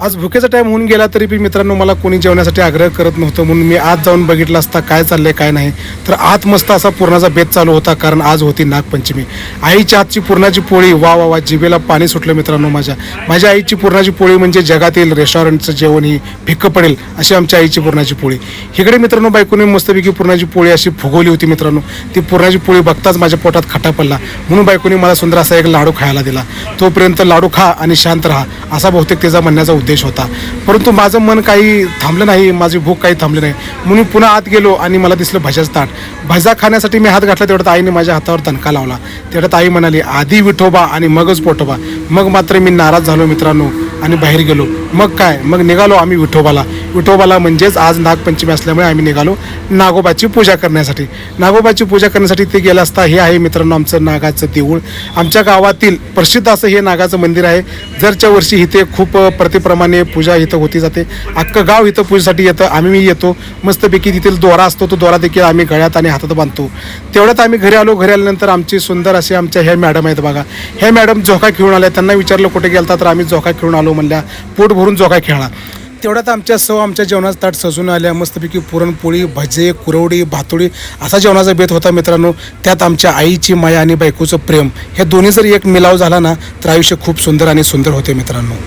आज भुकेचा टाईम होऊन गेला तरी बी मित्रांनो मला कोणी जेवण्यासाठी आग्रह करत नव्हतं म्हणून मी आत जाऊन बघितलं असता काय चाललंय काय नाही. तर आत मस्त असा पूर्णाचा बेत चालू होता कारण आज होती नागपंचमी. आईच्या आजची पूर्णाची पोळी वा वा वा जिभेला पाणी सुटलं मित्रांनो माझ्या. माझ्या आईची पूर्णाची पोळी म्हणजे जगातील रेस्टॉरंटचं जेवण ही फिक्क पडेल अशी आमच्या आईची पूर्णाची पोळी. इकडे मित्रांनो बायकोने मस्तपैकी पूर्णाची पोळी अशी फुगवली होती मित्रांनो. ती पूर्णाची पोळी बघताच माझ्या पोटात खटा पडला. म्हणून बायकोने मला सुंदर असा एक लाडू खायला दिला. तोपर्यंत लाडू खा आणि शांत राहा असा बहुतेक त्याचा म्हणण्याचा उद्देश होता. परंतु माझं मन काही थांबलं नाही माझी भूक काही थांबली नाही. म्हणून पुन्हा आत गेलो आणि मला दिसलं भजाच ताट. भजा खाण्यासाठी मी हात घातला तेवढ्यात आईने माझ्या हातावर तणका लावला. तेवढ्यात आई म्हणाली आधी विठोबा आणि मगच पोटोबा. मग मात्र मी नाराज झालो मित्रांनो आणि बाहेर गेलो. मग काय? मग निघालो आम्ही विठोबाला. विठोबाला म्हणजेच आज नागपंचमी असल्यामुळे आम्ही निघालो नागोबाची पूजा करण्यासाठी. नागोबाची पूजा करण्यासाठी ते गेलं असता हे आहे मित्रांनो आमचं नागाचं देऊळ. आमच्या गावातील प्रसिद्ध असं हे नागाचं मंदिर आहे. दरच्या वर्षी इथे खूप प्रतिप्रमाणे पूजा इथं होती जाते. अख्खं गाव इथं पूजेसाठी येतं. आम्ही मी येतो. मस्तपैकी तिथील दोरा असतो. तो दोरा देखील आम्ही गळ्यात आणि हातात बांधतो. तेवढ्यात आम्ही घरी आलो. घरी आल्यानंतर आमची सुंदर असे आमच्या ह्या मॅडम आहेत बघा. ह्या मॅडम झोका खेळून आल्या. त्यांना विचारलं कुठे गेलता? तर आम्ही झोका खेळून आलो म्हणल्या. पोट भरून काय खेळला तेवढ्यात आमच्या सव आमच्या जेवणाचं ताट सजून आल्या मस्तपैकी पुरणपोळी भजे कुरवडी भातोडी असा जेवणाचा बेत होता मित्रांनो. त्यात आमच्या आईची माया आणि बायकोचं प्रेम. हे दोन्ही जर एक मिलाव झाला ना तर आयुष्य खूप सुंदर आणि सुंदर होते मित्रांनो.